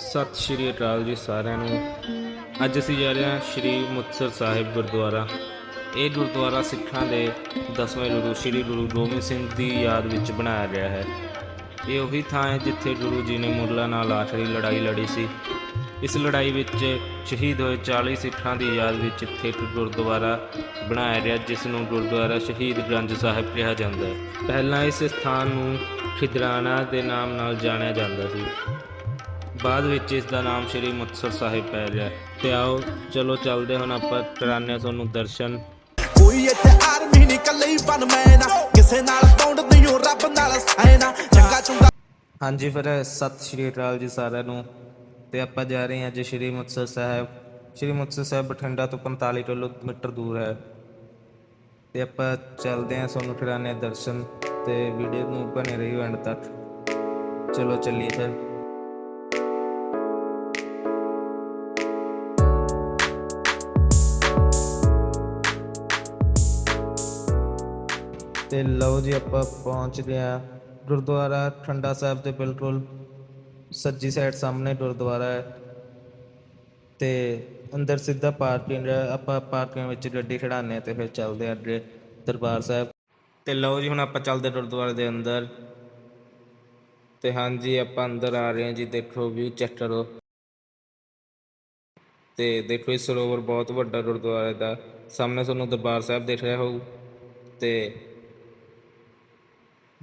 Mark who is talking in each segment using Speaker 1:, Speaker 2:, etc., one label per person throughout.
Speaker 1: ਸਤਿ ਸ਼੍ਰੀ ਅਕਾਲ ਜੀ ਸਾਰਿਆਂ ਨੂੰ। ਅੱਜ ਅਸੀਂ ਜਾ ਰਹੇ ਹਾਂ ਸ਼੍ਰੀ ਮੁਕਤਸਰ ਸਾਹਿਬ ਗੁਰਦੁਆਰਾ। ਇਹ ਗੁਰਦੁਆਰਾ ਸਿੱਖਾਂ ਦੇ ਦਸਵੇਂ ਗੁਰੂ, ਸ਼੍ਰੀ ਗੁਰੂ ਗੋਬਿੰਦ ਸਿੰਘ ਦੀ ਯਾਦ ਵਿੱਚ ਬਣਾਇਆ ਗਿਆ ਹੈ। ਇਹ ਉਹੀ ਥਾਂ ਹੈ ਜਿੱਥੇ ਗੁਰੂ ਜੀ ਨੇ ਮੁਗਲਾਂ ਨਾਲ ਆਖਰੀ ਲੜਾਈ ਲੜੀ ਸੀ। ਇਸ ਲੜਾਈ ਵਿੱਚ ਸ਼ਹੀਦ ਹੋਏ 40 ਸਿੱਖਾਂ ਦੀ ਯਾਦ ਵਿੱਚ ਇੱਥੇ ਇੱਕ ਗੁਰਦੁਆਰਾ ਬਣਾਇਆ ਗਿਆ, ਜਿਸ ਨੂੰ ਗੁਰਦੁਆਰਾ ਸ਼ਹੀਦ ਗੰਜ ਸਾਹਿਬ ਕਿਹਾ ਜਾਂਦਾ ਹੈ। ਪਹਿਲਾਂ ਇਸ ਸਥਾਨ ਨੂੰ ਖਿਦਰਾਣਾ ਦੇ ਨਾਮ ਨਾਲ ਜਾਣਿਆ ਜਾਂਦਾ ਸੀ। ਬਾਅਦ ਵਿੱਚ ਇਸ ਦਾ ਨਾਮ ਸ਼੍ਰੀ ਮੁਕਤਸਰ ਸਾਹਿਬ ਪੈ ਗਿਆ। ਤੇ ਆਓ ਚਲੋ ਚੱਲਦੇ ਹੁਣ ਆਪਾਂ ਹਾਂ ਤੁਹਾਨੂੰ ਦਰਸ਼ਨ।
Speaker 2: ਕੋਈ ਇੱਥੇ ਆਰਮੀ ਨਹੀਂ ਕੱਲੇ ਹੀ ਬਨ ਮੈਂ ਨਾ। ਕਿਸੇ ਨਾਲ ਪੌਂਡ ਨਹੀਂ ਹੋ ਰੱਬ ਨਾਲ ਸੈਨਾ ਚੰਗਾ ਚੁੰਗਾ।
Speaker 1: ਹਾਂਜੀ ਫਿਰ ਸਤਿ ਸ਼੍ਰੀ ਅਕਾਲ ਜੀ ਸਾਰਿਆਂ ਨੂੰ। ਤੇ ਆਪਾਂ ਜਾ ਰਹੇ ਹਾਂ ਅੱਜ ਸ਼੍ਰੀ ਮੁਕਤਸਰ ਸਾਹਿਬ। ਸ਼੍ਰੀ ਮੁਕਤਸਰ ਸਾਹਿਬ ਬਠਿੰਡਾ ਤੋਂ 45 ਕਿਲੋਮੀਟਰ ਦੂਰ ਹੈ। ਤੇ ਆਪਾਂ ਚੱਲਦੇ ਹਾਂ ਤੁਹਾਨੂੰ ਕਰਾਉਂਦੇ ਹਾਂ ਦਰਸ਼ਨ। ਤੇ ਵੀਡੀਓ ਨੂੰ ਬਣੇ ਰਹੀਓ ਐਂਡ ਤੱਕ। ਚਲੋ ਚੱਲੀਏ ਫਿਰ। ਤੇ ਲਓ ਜੀ ਆਪਾਂ ਪਹੁੰਚ ਗਏ ਆ ਗੁਰਦੁਆਰਾ ਠੰਡਾ ਸਾਹਿਬ ਦੇ ਬਿਲਕੁਲ ਸੱਜੀ ਸਾਈਡ ਸਾਹਮਣੇ ਗੁਰਦੁਆਰਾ ਹੈ। ਤੇ ਅੰਦਰ ਸਿੱਧਾ ਪਾਰਕਿੰਗ ਹੈ। ਆਪਾਂ ਪਾਰਕਿੰਗ ਵਿੱਚ ਗੱਡੀ ਖੜਾਉਂਦੇ ਹਾਂ ਤੇ ਫਿਰ ਚੱਲਦੇ ਆ ਅੱਗੇ ਦਰਬਾਰ ਸਾਹਿਬ। ਤੇ ਲਓ ਜੀ, ਹੁਣ ਆਪਾਂ ਚੱਲਦੇ ਗੁਰਦੁਆਰੇ ਦੇ ਅੰਦਰ। ਤੇ ਹਾਂਜੀ, ਆਪਾਂ ਅੰਦਰ ਆ ਰਹੇ ਹਾਂ ਜੀ। ਦੇਖੋ ਵੀ ਚੈੱਕ ਕਰੋ ਤੇ ਦੇਖੋ ਇਹ ਸਰੋਵਰ ਬਹੁਤ ਵੱਡਾ ਗੁਰਦੁਆਰੇ ਦਾ। ਸਾਹਮਣੇ ਤੁਹਾਨੂੰ ਦਰਬਾਰ ਸਾਹਿਬ ਦਿਖ ਰਿਹਾ ਹੋਊ। ਤੇ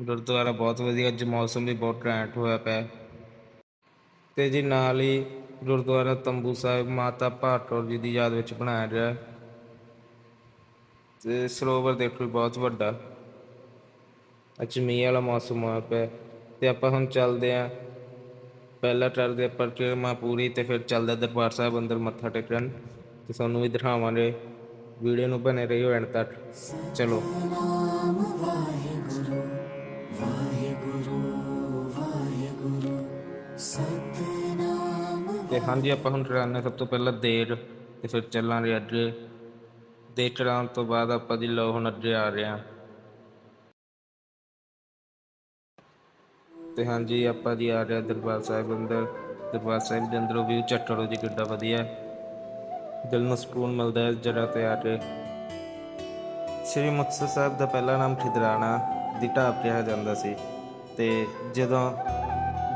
Speaker 1: ਗੁਰਦੁਆਰਾ ਬਹੁਤ ਵਧੀਆ, ਅੱਜ ਮੌਸਮ ਵੀ ਬਹੁਤ ਘੈਂਟ ਹੋਇਆ ਪਿਆ। ਤੇ ਜੀ ਨਾਲ ਹੀ ਗੁਰਦੁਆਰਾ ਤੰਬੂ ਸਾਹਿਬ ਮਾਤਾ ਭਾਟੌਰ ਜੀ ਦੀ ਯਾਦ ਵਿੱਚ ਬਣਾਇਆ ਗਿਆ। ਹੈ। ਤੇ ਸਰੋਵਰ ਦੇਖੋ ਜੀ, ਬਹੁਤ ਵੱਡਾ। ਅੱਜ ਮੀਂਹ ਵਾਲਾ ਮੌਸਮ ਹੋਇਆ ਪਿਆ। ਤੇ ਆਪਾਂ ਹੁਣ ਚੱਲਦੇ ਆਂ ਪਹਿਲਾਂ ਕਰਦੇ ਆਪਾਂ ਪਰਕਰਮਾ ਪੂਰੀ ਤੇ ਫਿਰ ਚੱਲਦੇ ਦਰਬਾਰ ਸਾਹਿਬ ਅੰਦਰ ਮੱਥਾ ਟੇਕਣ। ਤੇ ਸਾਨੂੰ ਵੀ ਦਿਖਾਵਾਂਗੇ। ਵੀਡੀਓ ਨੂੰ ਬਨੇ ਰਹੀਓ ਐਂਡ ਤੱਕ। ਚਲੋ। ਤੇ ਹਾਂਜੀ, ਆਪਾਂ ਹੁਣ ਕਰਾਉਂਦੇ ਹਾਂ ਸਭ ਤੋਂ ਪਹਿਲਾਂ ਦੇਰ ਤੇ ਫਿਰ ਚੱਲਾਂਗੇ ਅੱਗੇ ਦੇਰ ਚੜਾਉਣ ਤੋਂ ਬਾਅਦ ਆਪਾਂ ਜੀ ਲੋ ਹੁਣ ਅੱਗੇ ਆ ਰਹੇ ਹਾਂ। ਤੇ ਹਾਂਜੀ, ਆਪਾਂ ਜੀ ਆ ਰਹੇ ਦਰਬਾਰ ਸਾਹਿਬ ਅੰਦਰ। ਦਰਬਾਰ ਸਾਹਿਬ ਦੇ ਅੰਦਰੋਂ ਵੀ ਚੈੱਕ ਜੀ ਕਿੱਡਾ ਵਧੀਆ। ਦਿਲ ਨੂੰ ਸਕੂਨ ਮਿਲਦਾ ਹੈ ਜਗ੍ਹਾ ਤੇ ਆ ਕੇ। ਸ਼੍ਰੀ ਮੁਕਤਸਰ ਸਾਹਿਬ ਦਾ ਪਹਿਲਾ ਨਾਮ ਖਿਦਰਾਣਾ, ਦੀ ਢਾਬ ਕਿਹਾ ਜਾਂਦਾ ਸੀ। ਤੇ ਜਦੋਂ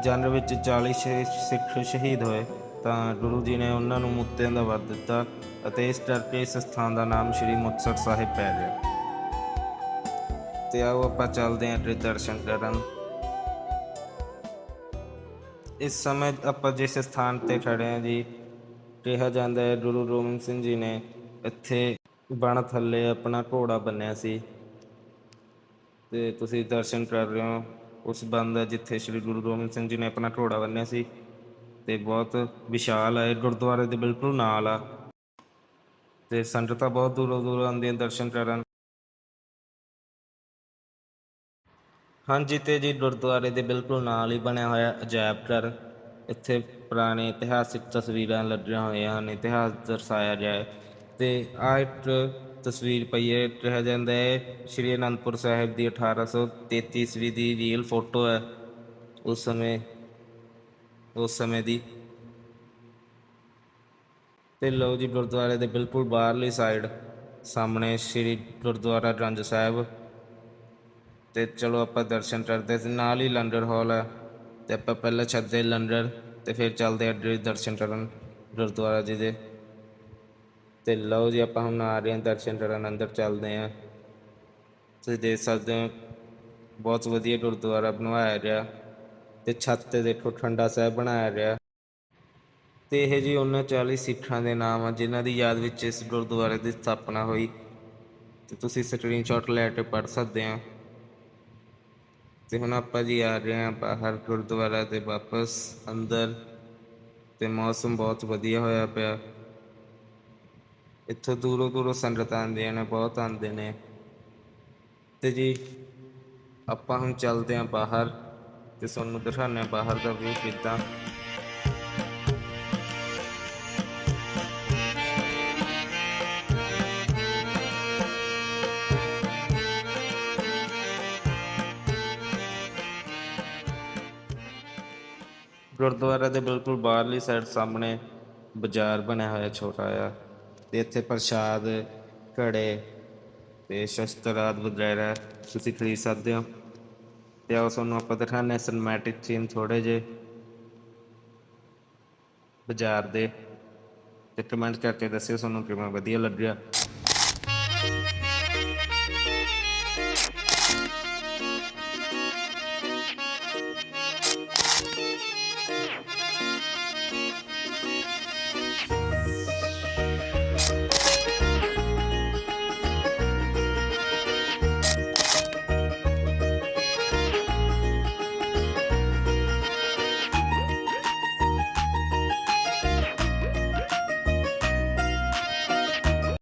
Speaker 1: ਜੰਗ ਵਿੱਚ 40 ਸ਼ਹੀ- ਸਿੱਖ ਸ਼ਹੀਦ ਹੋਏ ਤਾਂ ਗੁਰੂ ਜੀ ਨੇ ਉਹਨਾਂ ਨੂੰ ਮੁੱਤਿਆਂ ਦਾ ਵਰ ਦਿੱਤਾ ਅਤੇ ਇਸ ਕਰਕੇ ਇਸ ਸਥਾਨ ਦਾ ਨਾਮ ਸ਼੍ਰੀ ਮੁਕਤਸਰ ਸਾਹਿਬ ਪੈ ਗਿਆ। ਤੇ ਆਓ ਆਪਾਂ ਚੱਲਦੇ ਹਾਂ ਤੇ ਦਰਸ਼ਨ ਕਰਨ। ਇਸ ਸਮੇਂ ਆਪਾਂ ਜਿਸ ਸਥਾਨ ਤੇ ਖੜੇ ਹਾਂ ਜੀ, ਕਿਹਾ ਜਾਂਦਾ ਹੈ ਗੁਰੂ ਗੋਬਿੰਦ ਸਿੰਘ ਜੀ ਨੇ ਇੱਥੇ ਬਣ ਥੱਲੇ ਆਪਣਾ ਘੋੜਾ ਬੰਨਿਆ ਸੀ। ਤੇ ਤੁਸੀਂ ਦਰਸ਼ਨ ਕਰ ਰਹੇ ਹੋ, ਉਸ ਬੰਦ ਜਿੱਥੇ ਸ੍ਰੀ ਗੁਰੂ ਗੋਬਿੰਦ ਸਿੰਘ ਜੀ ਨੇ ਆਪਣਾ ਘੋੜਾ ਬੰਨਿਆ ਸੀ। ਤੇ ਬਹੁਤ ਵਿਸ਼ਾਲ ਹੈ ਇਹ ਗੁਰਦੁਆਰੇ ਦੇ ਬਿਲਕੁਲ ਨਾਲ ਆ। ਤੇ ਸੰਗਤਾਂ ਬਹੁਤ ਦੂਰੋਂ ਦੂਰੋਂ ਆਉਂਦੀਆਂ ਦਰਸ਼ਨ ਕਰਨ। ਹਾਂਜੀ ਤੇ ਜੀ, ਗੁਰਦੁਆਰੇ ਦੇ ਬਿਲਕੁਲ ਨਾਲ ਹੀ ਬਣਿਆ ਹੋਇਆ ਅਜਾਇਬ ਘਰ। ਇੱਥੇ ਪੁਰਾਣੇ ਇਤਿਹਾਸਿਕ ਤਸਵੀਰਾਂ ਲੱਗੀਆਂ ਹੋਈਆਂ ਹਨ, ਇਤਿਹਾਸ ਦਰਸਾਇਆ ਗਿਆ ਹੈ ਤੇ ਆ ਇੱਕ ਤਸਵੀਰ ਪਈ ਹੈ ਕਿਹਾ ਜਾਂਦਾ ਹੈ, ਸ਼੍ਰੀ ਅਨੰਦਪੁਰ ਸਾਹਿਬ ਦੀ 1833 ਈਸਵੀ ਦੀ ਰੀਅਲ ਫੋਟੋ ਹੈ। ਉਸ ਸਮੇਂ ਉਸ ਸਮੇਂ ਦੀ। ਤੇ ਲਓ ਜੀ ਗੁਰਦੁਆਰੇ ਦੇ ਬਿਲਕੁਲ ਬਾਹਰਲੀ ਸਾਈਡ ਸਾਹਮਣੇ ਸ਼੍ਰੀ ਗੁਰਦੁਆਰਾ ਰੰਜ ਸਾਹਿਬ। ਤੇ ਚਲੋ ਆਪਾਂ ਦਰਸ਼ਨ ਕਰਦੇ ਤੇ ਨਾਲ ਹੀ ਲੰਗਰ ਹਾਲ ਹੈ। ਤੇ ਆਪਾਂ ਪਹਿਲਾਂ ਛੱਡਦੇ ਲੰਗਰ, ਤੇ ਫਿਰ ਚੱਲਦੇ ਅੱਗੇ ਦਰਸ਼ਨ ਕਰਨ ਗੁਰਦੁਆਰਾ ਜੀ ਦੇ। ਤੇ ਲਓ ਜੀ ਆਪਾਂ ਹੁਣ ਆ ਰਹੇ ਹਾਂ ਦਰਸ਼ਨ ਕਰਨ, ਅੰਦਰ ਚੱਲਦੇ ਹਾਂ। ਤੁਸੀਂ ਦੇਖ ਸਕਦੇ ਹੋ, ਬਹੁਤ ਵਧੀਆ ਗੁਰਦੁਆਰਾ ਬਣਵਾਇਆ ਗਿਆ। ਤੇ ਛੱਤ ਤੇ ਦੇਖੋ ਠੰਡਾ ਸਾਹਿਬ ਬਣਾਇਆ ਗਿਆ। ਤੇ ਇਹ ਜੀ ਉਹਨਾਂ 40 ਸਿੱਖਾਂ ਦੇ ਨਾਮ ਆ, ਜਿਨ੍ਹਾਂ ਦੀ ਯਾਦ ਵਿੱਚ ਇਸ ਗੁਰਦੁਆਰੇ ਦੀ ਸਥਾਪਨਾ ਹੋਈ। ਤੇ ਤੁਸੀਂ ਸਕਰੀਨਸ਼ਾਟ ਲੈ ਕੇ ਪੜ੍ਹ ਸਕਦੇ ਹੋ ਤੇ ਹੁਣ ਆਪਾਂ ਜੀ ਆ ਰਹੇ ਹਾਂ ਬਾਹਰ ਗੁਰਦੁਆਰਾ ਦੇ ਵਾਪਸ, ਅੰਦਰ। ਤੇ ਮੌਸਮ ਬਹੁਤ ਵਧੀਆ ਹੋਇਆ ਪਿਆ। ਇੱਥੋਂ ਦੂਰੋਂ ਦੂਰੋਂ ਸੰਗਤਾਂ ਆਉਂਦੀਆਂ ਨੇ, ਬਹੁਤ ਆਉਂਦੇ ਨੇ। ਤੇ ਜੀ ਆਪਾਂ ਹੁਣ ਚੱਲਦੇ ਹਾਂ ਬਾਹਰ। ਤੇ ਤੁਹਾਨੂੰ ਦਿਖਾਉਂਦੇ ਬਾਹਰ ਦਾ ਵਿਊ ਕਿੱਦਾਂ। ਗੁਰਦੁਆਰਾ ਦੇ ਬਿਲਕੁਲ ਬਾਹਰਲੀ ਸਾਈਡ ਸਾਹਮਣੇ ਬਾਜ਼ਾਰ ਬਣਿਆ ਹੋਇਆ ਛੋਟਾ ਜਿਹਾ ਤੇ ਇੱਥੇ ਪ੍ਰਸ਼ਾਦ, ਘੜੇ ਤੇ ਸ਼ਸਤਰਾਦ ਵਗੈਰਾ ਤੁਸੀਂ ਖਰੀਦ ਸਕਦੇ ਹੋ। ਤੇ ਆਓ ਤੁਹਾਨੂੰ ਆਪਾਂ ਦਿਖਾਉਂਦੇ ਹਾਂ ਸਿਨੇਮੈਟਿਕ ਸੀਨ ਥੋੜੇ ਜੇ ਬਾਜ਼ਾਰ ਦੇ। ਤੇ ਕਮੈਂਟ ਕਰਕੇ ਦੱਸਿਓ ਤੁਹਾਨੂੰ ਕਿਵੇਂ ਵਧੀਆ ਲੱਗਿਆ।